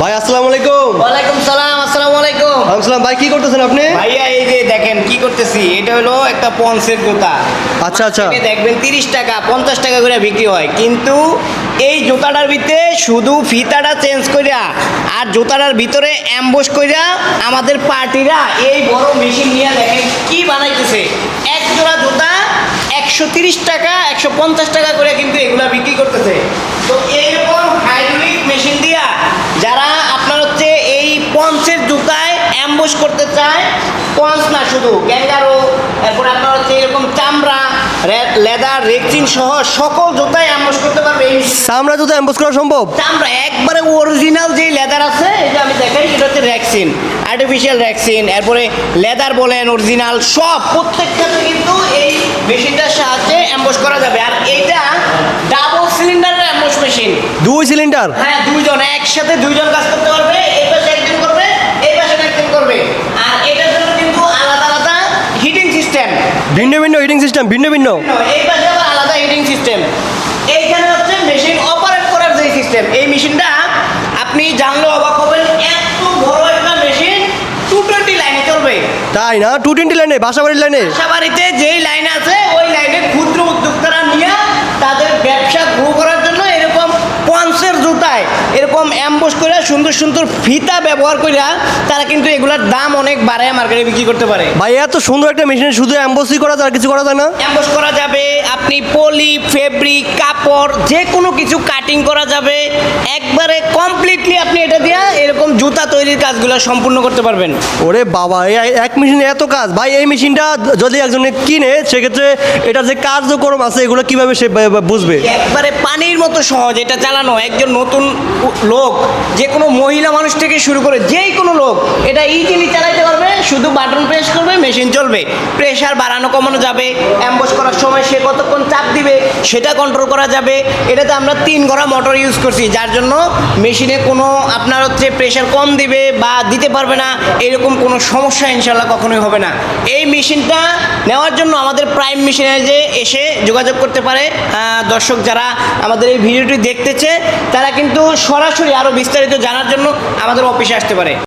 ভাই আসসালামু আলাইকুম। ওয়ালাইকুম সালাম আসসালামু আলাইকুম। আসসালাম ভাই কি করতেছেন আপনি? ভাইয়া এই যে দেখেন কি করতেছি এটা হলো একটা পন্সের জুতা আচ্ছা আচ্ছা। দেখবেন তিরিশ টাকা পঞ্চাশ টাকা করে বিক্রি হয়। কিন্তু এই জুতাটার ভিতরে শুধু ফিতাটা চেঞ্জ কইরা আর জুতাটার ভিতরে অ্যাম্বস কইরা আমাদের পার্টিরা এই বড় মেশিন নিয়ে দেখেন কি বানাইতেছে। এক জোড়া জুতা একশো তিরিশ টাকা একশো পঞ্চাশ টাকা করে কিন্তু এগুলা বিক্রি করতেছে। তো এইরকম হাইড্রোলিক মেশিন দিয়া যারা আপনার হচ্ছে এই পঞ্চের জুতায় অ্যাম্বুশ করতে চায় পঞ্চ না শুধু ক্যাঙ্গারো এরপরে আপনার হচ্ছে এরকম চামড়া লেদার রেক্সিন সহ সকল জুতায় অ্যাম্বুশ করতে পারবে সামরা জুতো অ্যাম্বোস করা সম্ভব? চামড়া একবারে অরিজিনাল যে লেদার আছে যে আমি দেখাই এটা হচ্ছে র্যাক্সিন আর্টিফিশিয়াল র্যাক্সিন এরপরে লেদার বলেন অরিজিনাল সব প্রত্যেকটাতে কিন্তু এই মেশিনটার সাহায্যে অ্যাম্বুশ করা যাবে। আর এইটা ডাবল সিলিন্ডারের অ্যাম্বুশ মেশিন দুই সিলিন্ডার হ্যাঁ দুইজন একসাথে দুইজন কাজ করতে পারবে এই পাশে একজন করবে এই পাশে একজন করবে আর এটার জন্য কিন্তু আলাদা আলাদা হিটিং সিস্টেম ভিন্ন ভিন্ন হিটিং সিস্টেম ভিন্ন ভিন্ন। এই পাশে আবার আলাদা হিটিং সিস্টেম এইখানে হচ্ছে মেশিন অপারেট করার যে সিস্টেম এই মেশিনটা আপনি জানলে অবাক হবেন এত বড় একটা মেশিন টু টোয়েন্টি লাইনে চলবে। তাই না? টু টোয়েন্টি লাইনে বাসাবাড়ির লাইনে বাসাবাড়িতে যেই লাইন আছে ওই লাইনে ক্ষুদ্র উদ্যোক্তারা নিয়ে তাদের ব্যবসা গ্রো করার জন্য এরকম পঞ্চের জুতায় অ্যাম্বুশ করে সুন্দর সুন্দর ফিতা ব্যবহার করে তারা কিন্তু এগুলার দাম অনেক বাড়ায় মার্কেটে বিক্রি করতে পারে। ভাই এত সুন্দর একটা মেশিন শুধু অ্যাম্বোসি করা যায় কিছু করা যায় না? অ্যাম্বস করা যাবে আপনি পলি ফেব্রিক কাপড় যে কোনো কিছু কাটিং করা যাবে। একবারে কমপ্লিটলি আপনি এটা দিয়ে এরকম জুতা তৈরির কাজগুলো সম্পূর্ণ করতে পারবেন। ওরে বাবা এই এক মেশিনে এত কাজ? ভাই এই মেশিনটা যদি একজনে কিনে সেক্ষেত্রে এটা যে কার্যক্রম আছে এগুলো কীভাবে সে বুঝবে? একবারে পানির মতো সহজ এটা চালানো একজন নতুন লোক যে কোনো মহিলা মানুষ থেকে শুরু করে যেই কোনো লোক এটা ইজিলি চালাইতে পারবে শুধু বাটন প্রেস করবে মেশিন চলবে প্রেশার বাড়ানো, কমানো যাবে অ্যাম্বস করার সময় সে কতক্ষণ চাপ দিবে সেটা কন্ট্রোল করা যাবে। এটাতে আমরা তিন ঘোড়া মোটর ইউজ করছি, যার জন্য মেশিনে কোনো আপনার হচ্ছে প্রেশার কম দিবে বা দিতে পারবে না, এরকম কোনো সমস্যা ইনশাল্লাহ কখনোই হবে না। এই মেশিনটা নেওয়ার জন্য আমাদের প্রাইম মেশিনে যে এসে যোগাযোগ করতে পারে দর্শক যারা আমাদের এই ভিডিওটি দেখতেছে, তারা কিন্তু সরাসরি আরও বিস্তারিত জানার জন্য আমাদের অফিসে আসতে পারে।